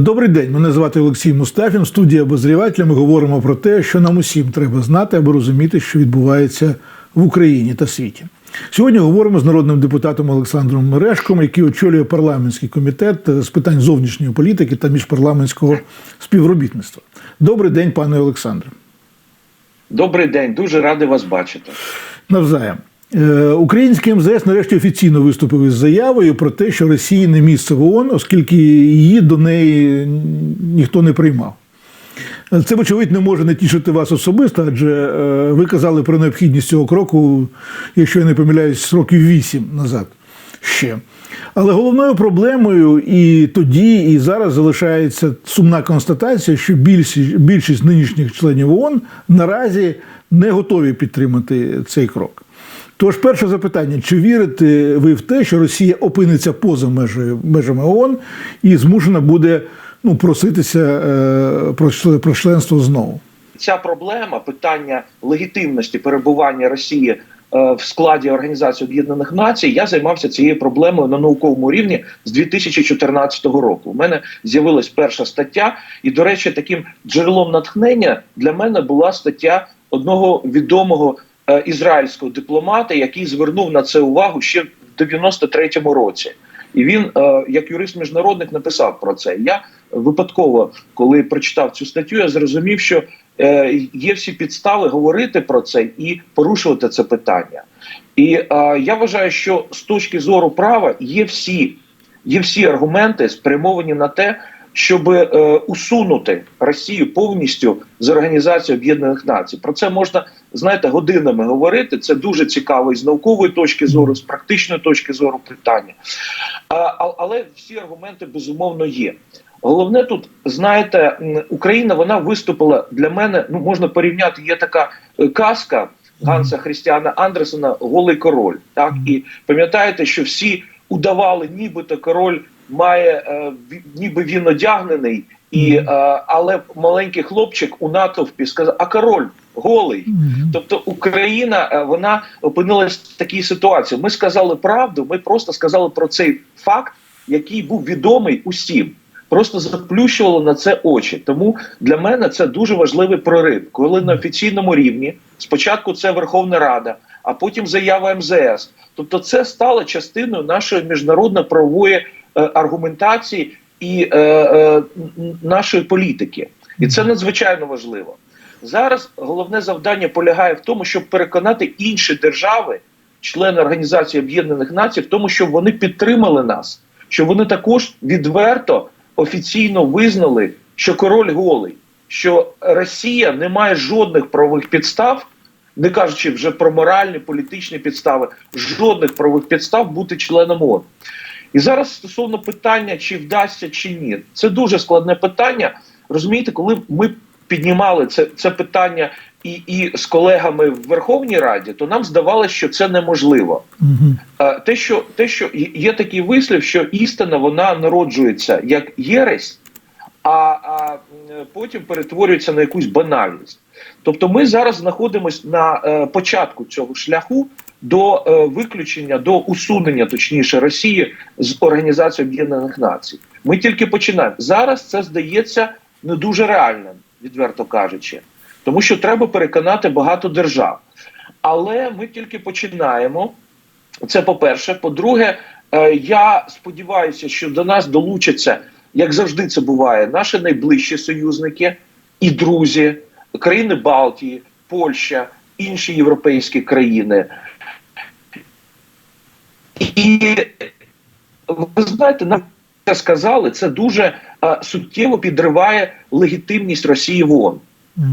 Добрий день, мене звати Олексій Мустафін. Студія обозрівателя. Ми говоримо про те, що нам усім треба знати, аби розуміти, що відбувається в Україні та світі. Сьогодні говоримо з народним депутатом Олександром Мерешком, який очолює парламентський комітет з питань зовнішньої політики та міжпарламентського співробітництва. Добрий день, пане Олександре. Добрий день, дуже радий вас бачити. Навзаєм. Е, Український МЗС нарешті офіційно виступив із заявою про те, що Росії не місце в ООН, оскільки її до неї ніхто не приймав. Це, вочевидь, не може не тішити вас особисто, адже е, ви казали про необхідність цього кроку, якщо я не помиляюсь, років вісім назад ще. Але головною проблемою і тоді, і зараз залишається сумна констатація, що більшість, більшість нинішніх членів ООН наразі не готові підтримати цей крок. Тож, перше запитання: чи вірите ви в те, що Росія опиниться поза межею, межами ООН і змушена буде ну, проситися е, про, про членство знову? Ця проблема питання легітимності перебування Росії е, в складі Організації Об'єднаних Націй. Я займався цією проблемою на науковому рівні з 2014 року. У мене з'явилась перша стаття, і, до речі, таким джерелом натхнення для мене була стаття одного відомого ізраїльського дипломата, який звернув на це увагу ще в 93-му році. І він, е, як юрист міжнародник, написав про це. Я випадково, коли прочитав цю статтю, я зрозумів, що е, є всі підстави говорити про це і порушувати це питання. І е, я вважаю, що з точки зору права є всі, є всі аргументи спрямовані на те, щоб е, усунути Росію повністю з Організації Об'єднаних Націй. Про це можна знаєте годинами говорити. Це дуже цікаво і з наукової точки зору, з практичної точки зору питання. А, але всі аргументи безумовно є. Головне тут, знаєте, Україна вона виступила для мене. Ну можна порівняти. Є така е, казка Ганса Христіана Андерсена Голий король. Так і пам'ятаєте, що всі удавали, нібито король має е, ніби він одягнений, і е, але маленький хлопчик у натовпі сказав: А король голий. Тобто Україна е, вона опинилась в такій ситуації. Ми сказали правду, ми просто сказали про цей факт, який був відомий усім. Просто заплющувало на це очі. Тому для мене це дуже важливий прорив, коли на офіційному рівні спочатку це Верховна Рада, а потім заява МЗС. Тобто, це стало частиною нашої міжнародно-правової е, аргументації і е, е, нашої політики. І це надзвичайно важливо. Зараз головне завдання полягає в тому, щоб переконати інші держави, члени Організації Об'єднаних Націй, в тому, щоб вони підтримали нас, щоб вони також відверто офіційно визнали, що король голий, що Росія не має жодних правових підстав, не кажучи вже про моральні політичні підстави, жодних правових підстав бути членом ООН. І зараз стосовно питання, чи вдасться чи ні, це дуже складне питання. Розумієте, коли ми піднімали це, це питання і, і з колегами в Верховній Раді, то нам здавалося, що це неможливо. Угу. Те, що те, що є- є такий вислів, що істина вона народжується як єресь, а, а потім перетворюється на якусь банальність. Тобто, ми зараз знаходимося на е, початку цього шляху до е, виключення, до усунення, точніше, Росії з Організації Об'єднаних Націй. Ми тільки починаємо зараз. Це здається не дуже реальним, відверто кажучи, тому що треба переконати багато держав. Але ми тільки починаємо. Це по-перше. По-друге, е, я сподіваюся, що до нас долучаться, як завжди це буває, наші найближчі союзники і друзі, країни Балтії, Польща, інші європейські країни. І ви знаєте, нам це сказали, це дуже е, суттєво підриває легітимність Росії в ООН.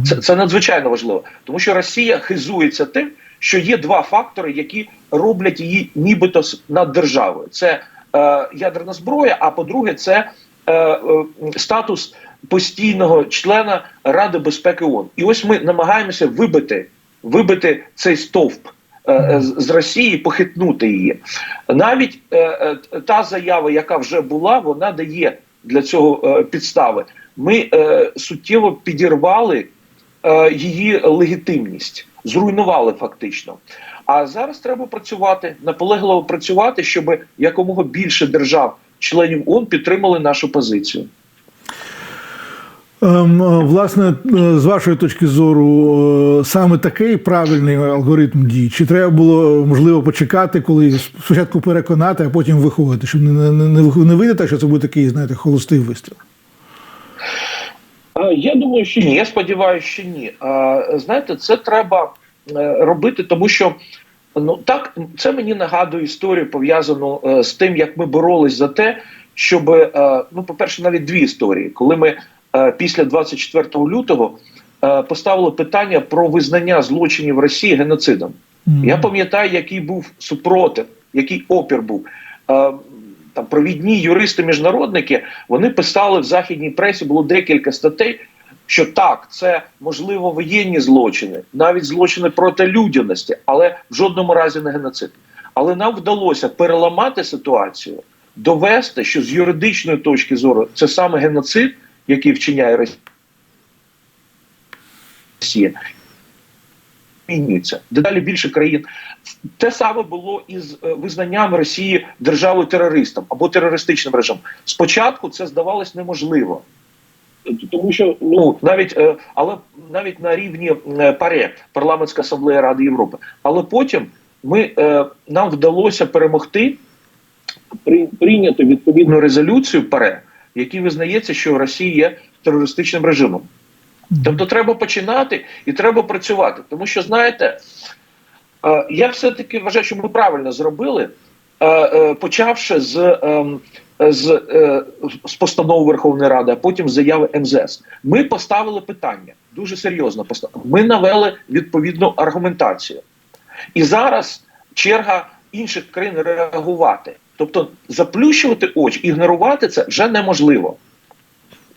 Це, це надзвичайно важливо, тому що Росія хизується тим, що є два фактори, які роблять її нібито над державою. Це е, ядерна зброя. А по-друге, це е, е, статус постійного члена Ради безпеки ООН. І ось ми намагаємося вибити, вибити цей стовп. Е, е, з- Росії похитнути її навіть е, та заява, яка вже була, вона дає для цього підстави. Ми суттєво підірвали її легітимність, зруйнували фактично. А зараз треба працювати, наполегливо працювати, щоб якомога більше держав, членів ООН підтримали нашу позицію. Ем, е, Власне, е, з вашої точки зору, е, саме такий правильний алгоритм дій? Чи треба було можливо почекати, коли спочатку переконати, а потім виходити, щоб не, не, не, вийде так, що це буде такий, знаєте, холостий вистріл? Я думаю, що ні. Я сподіваюся, що ні. Знаєте, це треба робити, тому що ну так це мені нагадує історію пов'язану з тим, як ми боролись за те, щоб ну, по-перше, навіть дві історії, коли ми після 24 лютого е, поставили питання про визнання злочинів Росії геноцидом. Я пам'ятаю, який був супротив, який опір був. Е, Там провідні юристи-міжнародники вони писали в західній пресі, було декілька статей, що так, це можливо воєнні злочини, навіть злочини проти людяності, але в жодному разі не геноцид. Але нам вдалося переламати ситуацію, довести, що з юридичної точки зору це саме геноцид, який вчиняє Росія, змінюється. Дедалі більше країн. Те саме було із е, визнанням Росії державою терористом або терористичним режимом. Спочатку це здавалось неможливо. Тому що ну навіть е, але навіть на рівні е, ПАРЕ, парламентська асамблея Ради Європи. Але потім ми нам вдалося перемогти при, прийняти відповідну резолюцію ПАРЕ, в визнається, що Росія є терористичним режимом. Тобто треба починати і треба працювати. Тому що, знаєте, е, я все-таки вважаю, що ми правильно зробили, е, е, почавши з, ем, з, з постанови Верховної Ради, а потім з заяви МЗС. Ми поставили питання дуже серйозно. поставили. Ми навели відповідну аргументацію. І зараз черга інших країн реагувати. Тобто заплющувати очі, ігнорувати це вже неможливо.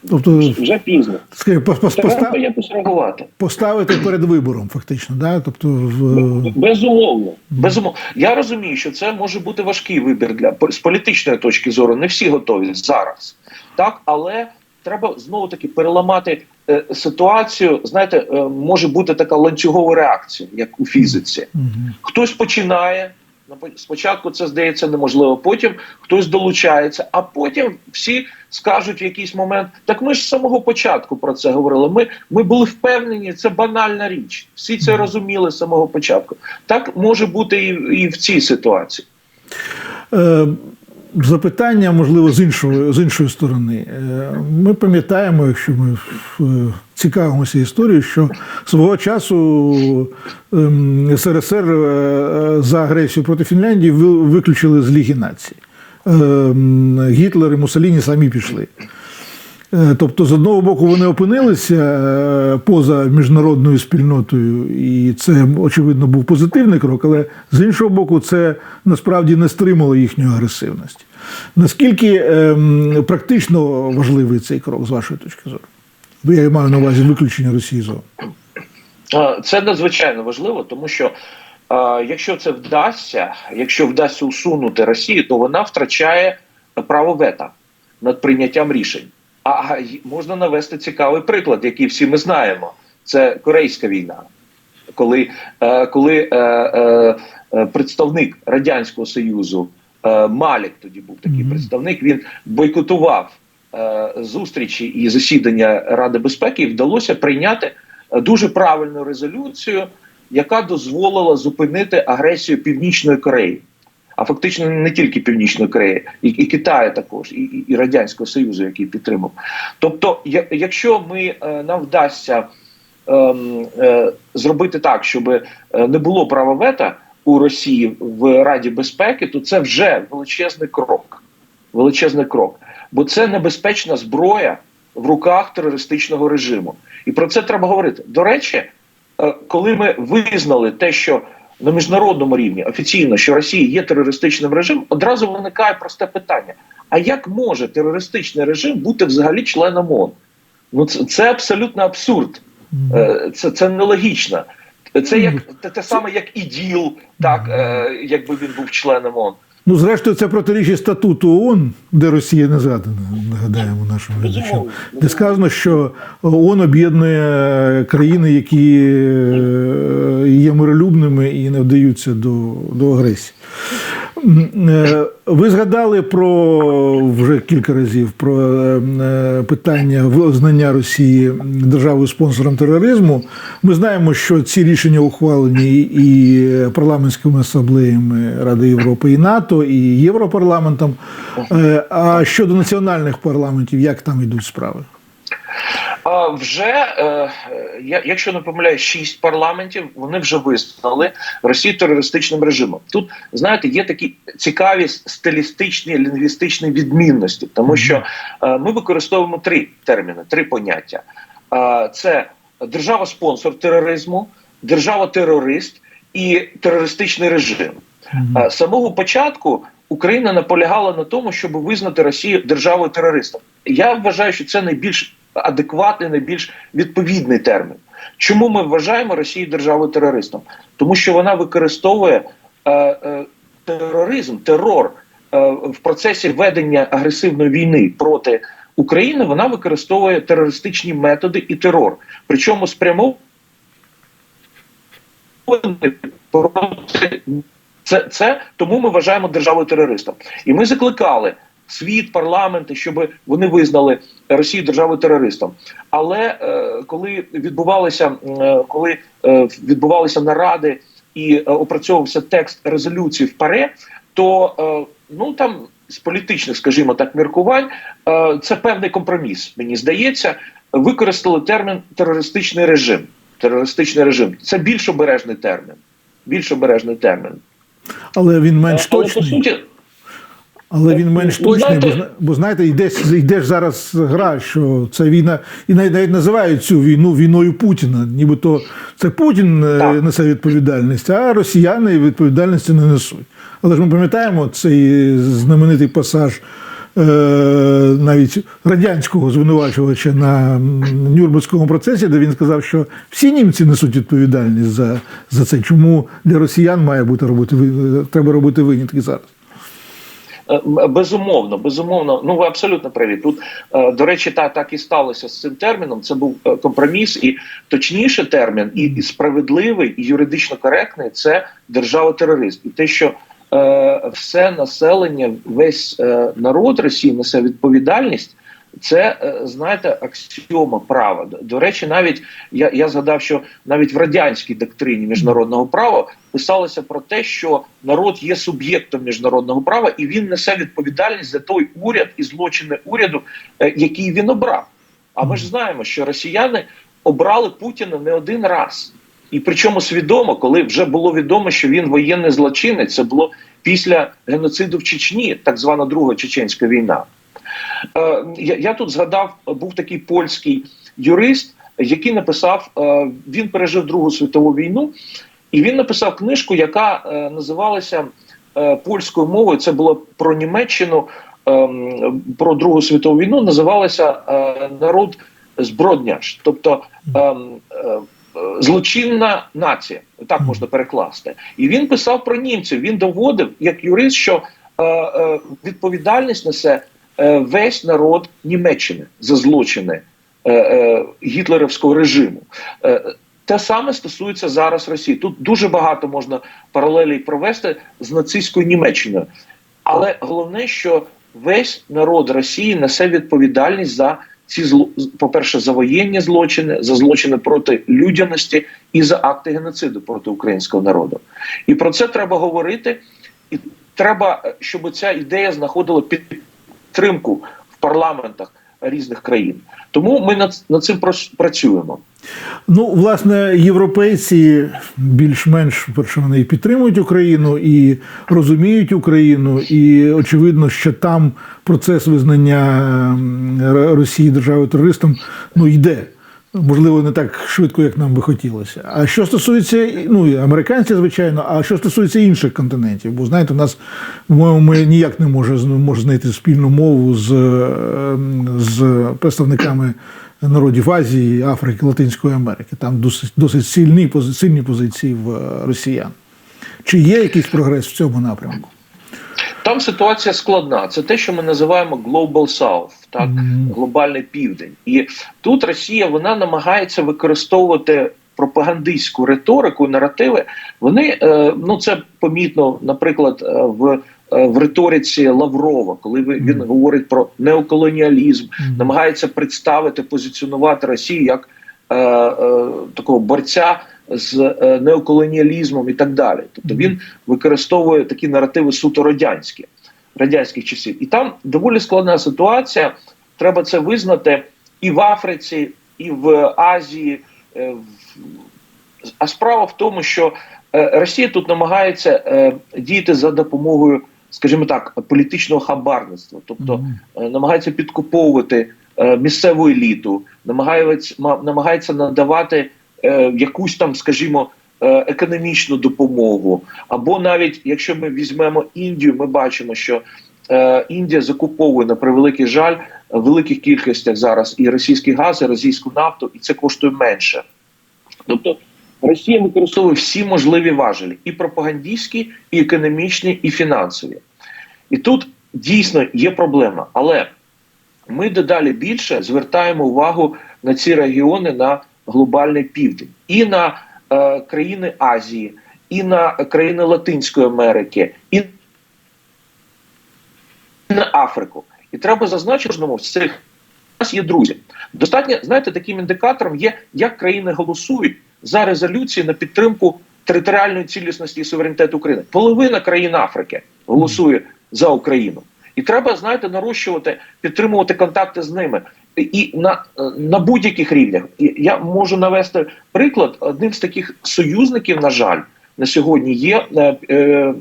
Тобто, Вже пізно. скажімо, пос- пос- Треба поста- якось реагувати. поставити перед вибором, фактично. Да? Тобто, в, Безумовно. Безумовно. Я розумію, що це може бути важкий вибір для з політичної точки зору. Не всі готові зараз. Так, але треба знову таки переламати е, ситуацію. Знаєте, е, може бути така ланцюгова реакція, як у фізиці. Мгм. Хтось починає. Спочатку це здається неможливо, потім хтось долучається, а потім всі скажуть в якийсь момент: так ми ж з самого початку про це говорили. Ми, ми були впевнені, це банальна річ. Всі це розуміли з самого початку. Так може бути і, і в цій ситуації. Запитання, можливо, з іншої, з іншої сторони. Е, Ми пам'ятаємо, якщо ми е, цікавимося історією, що свого часу ем, СРСР е, за агресію проти Фінляндії ви- виключили з Ліги націй. Ем, Гітлер і Муссоліні самі пішли. Е, Тобто, з одного боку, вони опинилися е, поза міжнародною спільнотою, і це, очевидно, був позитивний крок, але з іншого боку, це насправді не стримало їхню агресивність. Наскільки ем, практично важливий цей крок, з вашої точки зору? Я маю на увазі виключення Росії з. Це надзвичайно важливо, тому що якщо це вдасться, якщо вдасться усунути Росію, то вона втрачає право вета над прийняттям рішень. А можна навести цікавий приклад, який всі ми знаємо. Це Корейська війна, коли, е, коли е, е, представник Радянського Союзу е, Малік тоді був такий Мгм. представник, він бойкотував е, зустрічі і засідання Ради безпеки, і вдалося прийняти дуже правильну резолюцію, яка дозволила зупинити агресію Північної Кореї. А фактично не тільки Північної Кореї, і, і Китаю також, і, і, Радянського Союзу, який підтримав. Тобто, якщо ми е, нам вдасться ем, е, зробити так, щоб е, не було права вета у Росії в Раді безпеки, то це вже величезний крок. Величезний крок. Бо це небезпечна зброя в руках терористичного режиму. І про це треба говорити. До речі, коли ми визнали те, що на міжнародному рівні офіційно, що Росія є терористичним режимом, одразу виникає просте питання: а як може терористичний режим бути взагалі членом ООН? Ну це, це абсолютно абсурд. Е, Це, це нелогічно. Це як те, те саме, як іділ, так е, якби він був членом ООН. Ну, зрештою, це протирічить статуту ООН, де Росія не згадана, нагадаємо нашим глядачам. Де сказано, що ООН об'єднує країни, які е, є миролюбними і не вдаються до, до агресії. Е, Ви згадали про вже кілька разів про е, питання визнання Росії державою спонсором тероризму. Ми знаємо, що ці рішення ухвалені і парламентськими асамблеями Ради Європи і НАТО, і Європарламентом. Е, А щодо національних парламентів, як там йдуть справи? Вже е, якщо не помиляюсь, шість парламентів вони вже визнали Росію терористичним режимом. Тут знаєте, є такі цікаві стилістичні лінгвістичні відмінності, тому що е, ми використовуємо три терміни, три поняття: е, це держава-спонсор тероризму, держава-терорист і терористичний режим. З самого початку Україна наполягала на тому, щоб визнати Росію державою терористом. Я вважаю, що це найбільш адекватний, найбільш відповідний термін. Чому ми вважаємо Росію державою терористом? Тому що вона використовує е, е, тероризм, терор е, в процесі ведення агресивної війни проти України. Вона використовує терористичні методи і терор, причому спрямований проти це, це тому ми вважаємо державою терористом. І ми закликали світ, парламенти, щоб вони визнали Росію державою терористом. Але е, коли відбувалися, е, коли е, відбувалися наради і е, опрацьовувався текст резолюції в ПАРЕ, то е, ну там з політичних, скажімо так, міркувань це певний компроміс. Мені здається, використали термін терористичний режим. Терористичний режим це більш обережний термін. Більш обережний термін. Але він менш Але, по суті, Але він менш Ну, точний, бо, бо знаєте, йде, йде ж зараз гра, що це війна, і навіть, навіть називають цю війну війною Путіна. Нібито це Путін е, Так. несе відповідальність, а росіяни відповідальності не несуть. Але ж ми пам'ятаємо цей знаменитий пасаж е, навіть радянського звинувачувача на Нюрнберзькому процесі, де він сказав, що всі німці несуть відповідальність за, за це. Чому для росіян має бути робити треба робити винятки зараз? Е, Безумовно, безумовно. Ну ви абсолютно праві. Тут е, до речі, та так і сталося з цим терміном. Це був е, компроміс, і точніше термін, і, справедливий, і юридично коректний це держава-терорист. І те, що е, все населення, весь е, народ Росії несе відповідальність. Це е, знаєте аксіома права. До- речі, навіть я, я згадав, що навіть в радянській доктрині міжнародного права писалося про те, що народ є суб'єктом міжнародного права, і він несе відповідальність за той уряд і злочини уряду, е, який він обрав. А ми ж знаємо, що росіяни обрали Путіна не один раз. І причому свідомо, коли вже було відомо, що він воєнний злочинець, це було після геноциду в Чечні, так звана Друга Чеченська війна. Е, я, тут згадав, був такий польський юрист, який написав, е, він пережив Другу світову війну, і він написав книжку, яка е, називалася польською мовою. Це було про Німеччину, ем, про Другу світову війну. Називалася Народ збродняж, тобто ем, злочинна нація, так можна перекласти. І він писав про німців. Він доводив як юрист, що відповідальність несе весь народ Німеччини за злочини е, е, гітлерівського режиму. Е, те саме стосується зараз Росії. Тут дуже багато можна паралелей провести з нацистською Німеччиною. Але головне, що весь народ Росії несе відповідальність за ці зло, по-перше, за воєнні злочини, за злочини проти людяності і за акти геноциду проти українського народу. І про це треба говорити, і треба, е, щоб ця ідея знаходила підтримку в парламентах різних країн. Тому ми над, над цим працюємо. Ну, власне, європейці більш-менш перше вони підтримують Україну і розуміють Україну, і очевидно, що там процес визнання Росії державою терористом ну йде. Можливо, не так швидко, як нам би хотілося. А що стосується ну, американців, звичайно, а що стосується інших континентів, бо знаєте, у нас по-моєму, ми ніяк не може, може знайти спільну мову з, е, з представниками народів Азії, Африки, Латинської Америки. Там досить, досить сильні, сильні позиції в е, росіян. Чи є якийсь прогрес в цьому напрямку? Там ситуація складна. Це те, що ми називаємо Global South, так? Глобальний південь. І тут Росія вона намагається використовувати пропагандистську риторику, наративи, вони е, ну це помітно, наприклад, е, в, е, в риториці Лаврова, коли він говорить про неоколоніалізм, намагається представити, позиціонувати Росію як е, е, такого борця з е, неоколоніалізмом і так далі. Тобто він використовує такі наративи суто радянські, радянських часів. І там доволі складна ситуація. Треба це визнати і в Африці, і в Азії. е, А справа в тому, що е, Росія тут намагається діяти за допомогою, скажімо так, політичного хабарництва, тобто намагається підкуповувати місцеву еліту, намагається, намагається надавати е, якусь там, скажімо, е, економічну допомогу. Або навіть якщо ми візьмемо Індію, ми бачимо, що е, Індія закуповує на превеликий жаль в великих кількостях зараз і російський газ, і російську нафту, і це коштує менше. Тобто Росія використовує всі можливі важелі: і пропагандистські, і економічні, і фінансові. І тут дійсно є проблема. Але ми дедалі більше звертаємо увагу на ці регіони на глобальний південь і на е, країни Азії, і на країни Латинської Америки, і на Африку. І треба зазначити, що в цих нас є друзі. Достатньо, знаєте, таким індикатором є, як країни голосують за резолюції на підтримку територіальної цілісності і суверенітету України. Половина країн Африки голосує за Україну. І треба, знаєте, нарощувати, підтримувати контакти з ними. І на, на будь-яких рівнях. І я можу навести приклад. Одним з таких союзників, на жаль, на сьогодні є е, е,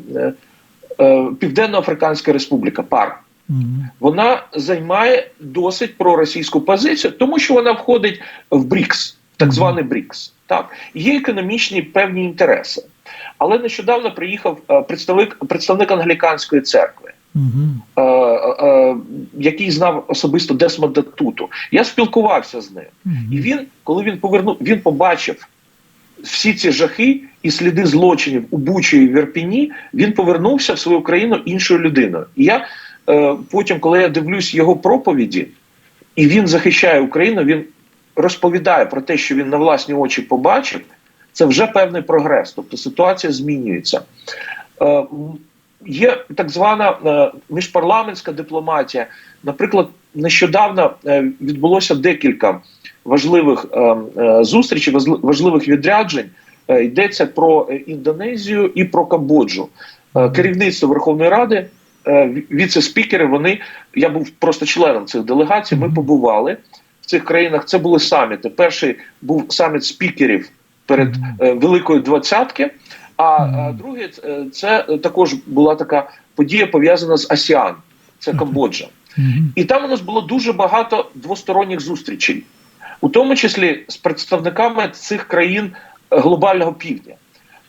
е, Південно-Африканська Республіка ПАР вона займає досить проросійську позицію, тому що вона входить в БРІКС, так званий БРІКС. Так є економічні певні інтереси. Але нещодавно приїхав е, представник представник англіканської церкви, Мгм. е, е, який знав особисто Десмонда Туту. Я спілкувався з ним, і він, коли він повернув, він побачив всі ці жахи і сліди злочинів у Бучі і в Ірпіні, він повернувся в свою країну іншою людиною. І я е, потім, коли я дивлюсь його проповіді, і він захищає Україну, він розповідає про те, що він на власні очі побачив. Це вже певний прогрес, тобто ситуація змінюється. Е, є так звана е, міжпарламентська дипломатія. Наприклад, нещодавно е, відбулося декілька важливих е, зустрічей, важливих відряджень. Йдеться про Індонезію і про Камбоджу. Керівництво Верховної Ради, віце-спікери. Вони я був просто членом цих делегацій. Ми побували в цих країнах. Це були саміти. Перший був саміт спікерів перед е, Двадцятки. А друге, е, це також була така подія пов'язана з АСІАН, це. Камбоджа. І там у нас було дуже багато двосторонніх зустрічей, у тому числі з представниками цих країн е, глобального півдня.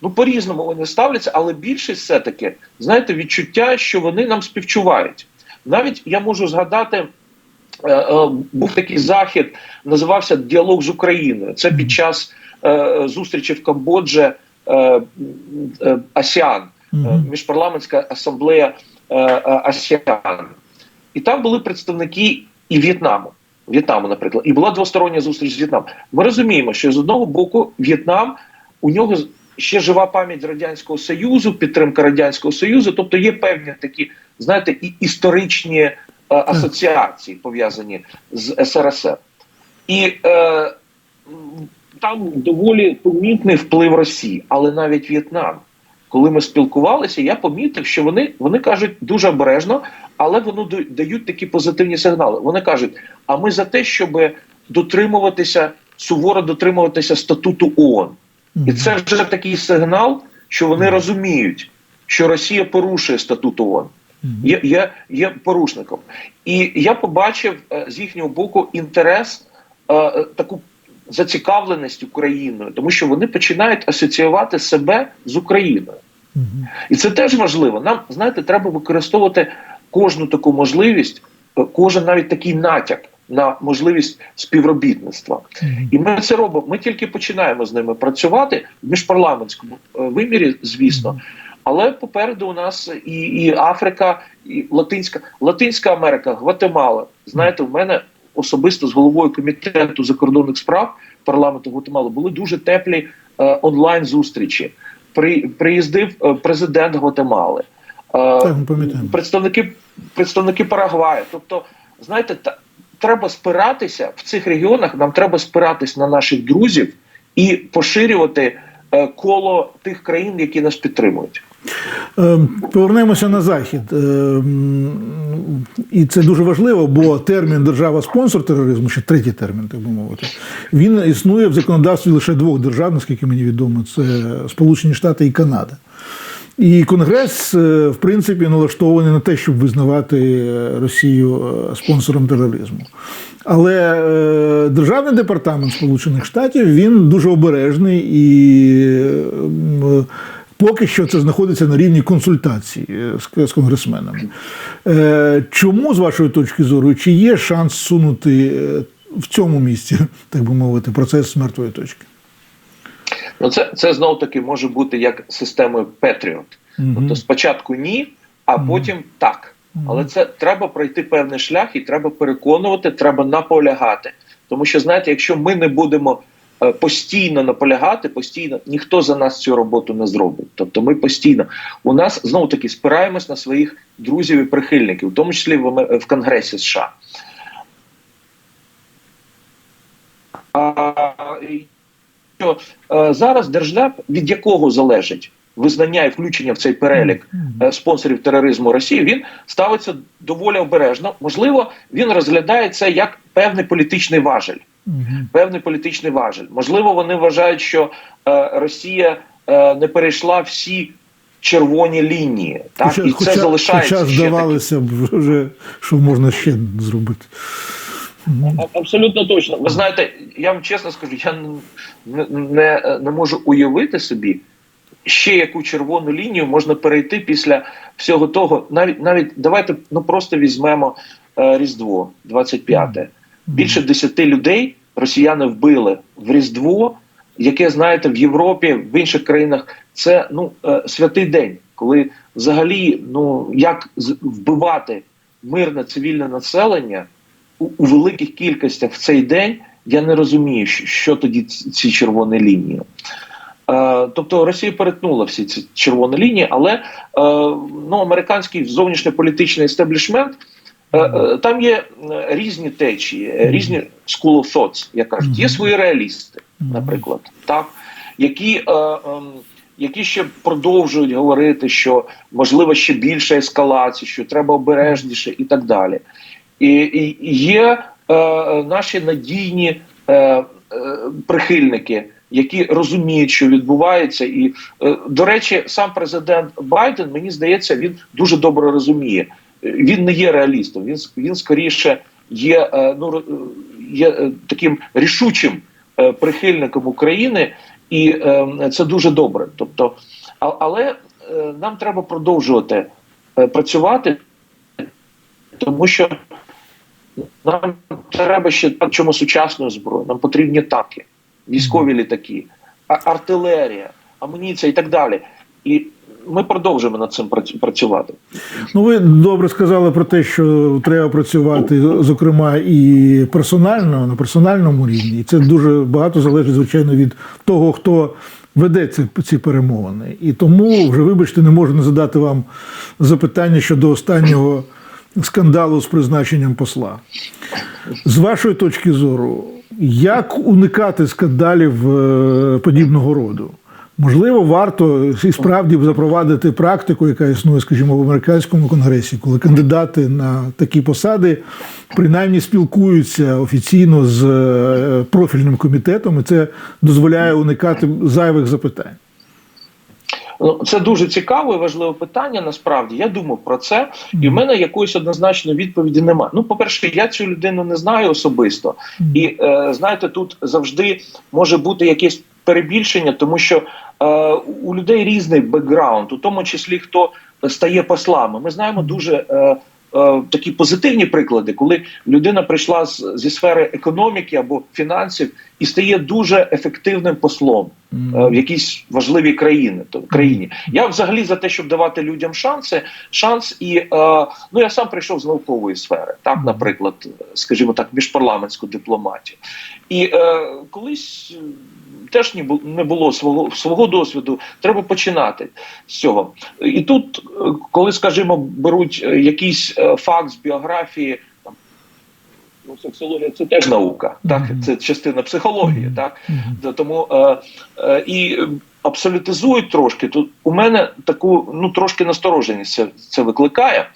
Ну, по-різному вони ставляться, але більшість все-таки, знаєте, відчуття, що вони нам співчувають. Навіть я можу згадати, е, е, був такий захід, називався Діалог з Україною. Це під час е, зустрічі в Камбоджі АСіАН, е, міжпарламентська асамблея е, е, АСіАН. І там були представники і В'єтнаму. В'єтнаму, наприклад, і була двостороння зустріч з В'єтнамом. Ми розуміємо, що з одного боку В'єтнам у нього ще жива пам'ять радянського союзу, підтримка радянського союзу, тобто є певні такі, знаєте, і історичні е, асоціації пов'язані з СРСР. І е, там доволі помітний вплив Росії, але навіть В'єтнам. Коли ми спілкувалися, я помітив, що вони, вони кажуть дуже обережно, але вони дають такі позитивні сигнали. Вони кажуть: а ми за те, щоб дотримуватися, суворо дотримуватися статуту ООН. І це вже такий сигнал, що вони розуміють, що Росія порушує статут ООН, є, є, є порушником. І я побачив е, з їхнього боку інтерес, е, е, таку зацікавленість Україною, тому що вони починають асоціювати себе з Україною. І це теж важливо. Нам, знаєте, треба використовувати кожну таку можливість, е, кожен навіть такий натяк на можливість співробітництва. І ми це робимо. Ми тільки починаємо з ними працювати в міжпарламентському е, вимірі, звісно. Але попереду у нас і, і Африка, і Латинська, Латинська Америка, Гватемала. Знаєте, в мене особисто з головою комітету закордонних справ парламенту Гватемали були дуже теплі е, онлайн зустрічі. При, приїздив е, президент Гватемали, е, представники, представники Парагваю. Тобто, знаєте, та, треба спиратися в цих регіонах. Нам треба спиратись на наших друзів і поширювати е, коло тих країн, які нас підтримують. Е, Повернемося на захід, Е, і це дуже важливо, бо термін держава-спонсор тероризму, ще третій термін, так би мовити, він існує в законодавстві лише двох держав, наскільки мені відомо, це Сполучені Штати і Канада. І Конгрес, е, в принципі, налаштований на те, щоб визнавати Росію спонсором тероризму. Але державний департамент Сполучених Штатів він дуже обережний і поки що це знаходиться на рівні консультацій е, з, з конгресменами. Е, чому, з вашої точки зору, чи є шанс сунути е, в цьому місці, так би мовити, процес з мертвої точки? Ну це, це знов таки може бути як системою Patriot. Мгм. Тобто спочатку ні, а потім так. Але це треба пройти певний шлях, і треба переконувати, треба наполягати. Тому що знаєте, якщо ми не будемо постійно наполягати, постійно ніхто за нас цю роботу не зробить. Тобто, ми постійно у нас знову таки спираємось на своїх друзів і прихильників, в тому числі в, в Конгресі США. А, що е, зараз держдеп від якого залежить визнання і включення в цей перелік е, спонсорів тероризму Росії, він ставиться доволі обережно. Можливо, він розглядає це як певний політичний важель. Певний політичний важель. Можливо, вони вважають, що е, Росія е, не перейшла всі червоні лінії, так Хоча, і це хоча, залишається хоча здавалося б, вже, що можна ще зробити. Абсолютно точно. Ви знаєте, я вам чесно скажу, я не, не, не можу уявити собі, ще яку червону лінію можна перейти після всього того. Навіть навіть давайте ну просто візьмемо е, Різдво 25. Більше 10 людей росіяни вбили в Різдво, яке знаєте в Європі, в інших країнах це ну е, святий день, коли взагалі ну як вбивати мирне цивільне населення у, у великих кількостях в цей день. Я не розумію, що, тоді ці червоні лінії. Е, тобто Росія перетнула всі ці червоні лінії, але е, ну, американський зовнішньополітичний естеблішмент е, там є різні течії, різні school of thoughts, як кажуть. Є свої реалісти, наприклад, так, які, які ще продовжують говорити, що можливо ще більше ескалації, що треба обережніше і так далі. І, і і є е, наші надійні е, е, прихильники, які розуміють, що відбувається, і е, до речі, сам президент Байден, мені здається, він дуже добре розуміє. Він не є реалістом. Він він скоріше є е, ну е, є таким рішучим прихильником України, і це дуже добре. Тобто, але нам треба продовжувати працювати, тому що нам треба ще чому сучасну зброю. Нам потрібні танки, військові літаки, артилерія, амуніція і так далі. І ми продовжуємо над цим прац- працювати. Ну, ви добре сказали про те, що треба працювати, зокрема, і персонально, на персональному рівні. І це дуже багато залежить, звичайно, від того, хто веде ці, ці перемовини. І тому, вже вибачте, не можу не задати вам запитання щодо останнього скандалу з призначенням посла. З вашої точки зору, як уникати скандалів е, подібного роду? Можливо, варто і справді запровадити практику, яка існує, скажімо, в американському конгресі, коли кандидати на такі посади принаймні спілкуються офіційно з е, профільним комітетом, і це дозволяє уникати зайвих запитань. Ну, це дуже цікаве і важливе питання. Насправді я думав про це, і в мене якоїсь однозначної відповіді немає. Ну, по-перше, я цю людину не знаю особисто, і е, знаєте, тут завжди може бути якесь перебільшення, тому що е, у людей різний бекграунд, у тому числі хто стає послами. Ми знаємо дуже. Е, е, Такі позитивні приклади, коли людина прийшла з, зі сфери економіки або фінансів і стає дуже ефективним послом. в якійсь важливій країни то країні. Я взагалі за те, щоб давати людям шанси, шанс і е, ну я сам прийшов з наукової сфери, так, наприклад, скажімо так, міжпарламентську дипломатію. І е, колись е, теж не було свого свого досвіду. Треба починати з цього. І тут, е, коли, скажімо, беруть е, якийсь е, факт з біографії. там, Ну, сексологія це теж наука, так це частина психології, так Тому е, е, і абсолютизують трошки. Тут у мене таку ну трошки настороженість це, це викликає.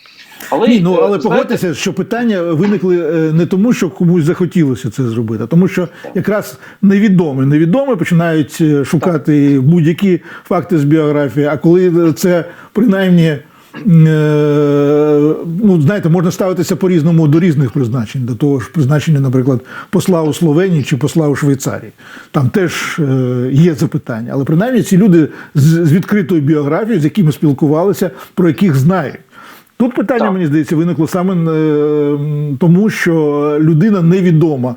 Але, Ні, ну е, але знаєте, погодьтеся, що питання виникли е, не тому, що комусь захотілося це зробити, а тому що якраз невідомі, невідомі починають е, шукати будь-які факти з біографії. А коли це принаймні. Ну, знаєте, можна ставитися по-різному до різних призначень, до того ж призначення, наприклад, посла у Словенії чи посла у Швейцарії. Там теж є запитання. Але принаймні ці люди з відкритою біографією, з якими спілкувалися, про яких знають. Тут питання, Так. мені здається, виникло саме е, тому, що людина невідома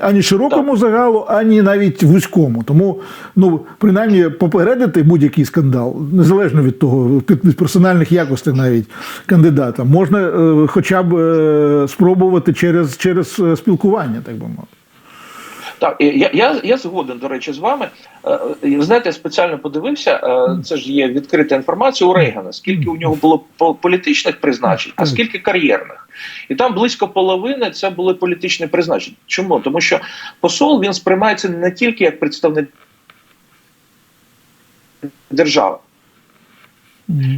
ані- широкому загалу, ані навіть вузькому. Тому, ну, принаймні, попередити будь-який скандал, незалежно від того, від персональних якостей навіть кандидата, можна е, хоча б е, спробувати через, через спілкування, так би мовити. Так, я, я, я згоден, до речі, з вами. Е, е, Знаєте, я спеціально подивився. е, Це ж є відкрита інформація у Рейгана. Скільки у нього було по- політичних призначень, а скільки кар'єрних. І там близько половини це були політичні призначення. Чому? Тому що посол він сприймається не тільки як представник держави.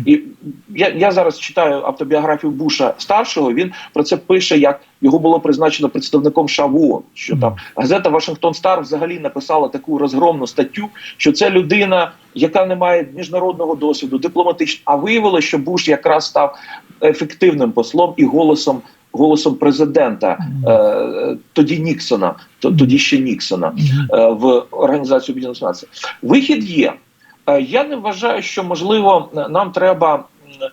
І я, я зараз читаю автобіографію Буша старшого. Він про це пише, як його було призначено представником США в ООН. Що там газета Вашингтон Стар взагалі написала таку розгромну статтю, що це людина, яка не має міжнародного досвіду, дипломатичного. А виявилося, що Буш якраз став ефективним послом і голосом. Голосом президента е, тоді Ніксона, то тоді ще Ніксона е, в Організацію Об'єднаних Націй. Вихід є. Е, Я не вважаю, що можливо нам треба е,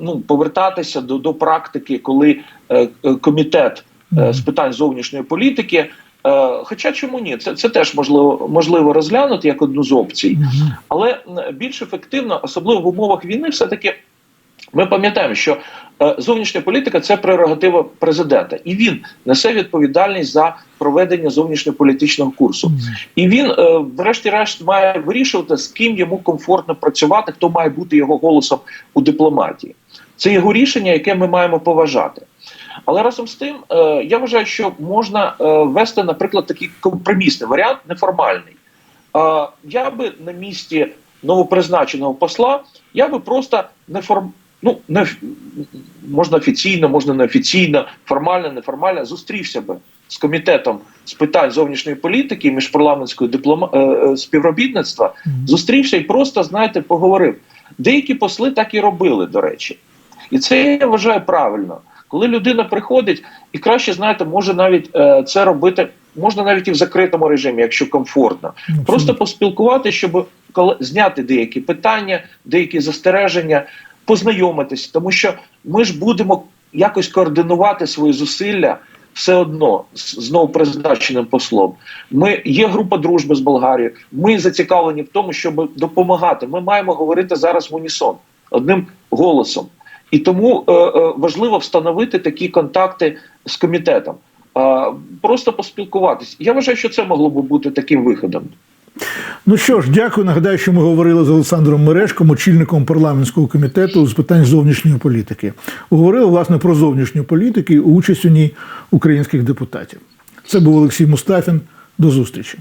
ну, повертатися до, до практики, коли е, комітет з питань зовнішньої політики. Хоча чому ні, це, це теж можливо можливо розглянути як одну з опцій, але більш ефективно, особливо в умовах війни, все таки ми пам'ятаємо, що е, зовнішня політика це прерогатива президента, і він несе відповідальність за проведення зовнішньополітичного курсу. І він, е, врешті-решт, має вирішувати, з ким йому комфортно працювати, хто має бути його голосом у дипломатії. Це його рішення, яке ми маємо поважати. Але разом з тим, е, я вважаю, що можна ввести, наприклад, такий компромісний варіант, неформальний. Я би на місці новопризначеного посла, я би просто не форм... ну, не можна офіційно, можна неофіційно, формально, неформально, зустрівся би з комітетом з питань зовнішньої політики і міжпарламентського диплома... е, е, співробітництва, зустрівся і просто, знаєте, поговорив. Деякі посли так і робили, до речі. І це я вважаю правильно. Коли людина приходить, і краще, знаєте, може навіть е, це робити, можна навіть і в закритому режимі, якщо комфортно. Просто поспілкувати, щоб коли- зняти деякі питання, деякі застереження, познайомитися, тому що ми ж будемо якось координувати свої зусилля все одно з знову призначеним послом. Ми є група дружби з Болгарією. Ми зацікавлені в тому, щоб допомагати. Ми маємо говорити зараз в унісон одним голосом. І тому е, е, важливо встановити такі контакти з комітетом, просто поспілкуватись. Я вважаю, що це могло би бути таким виходом. Ну що ж, дякую. Нагадаю, що ми говорили з Олександром Мережком, очільником парламентського комітету з питань зовнішньої політики. Говорили власне про зовнішню політику і участь у ній українських депутатів. Це був Олексій Мустафін. До зустрічі.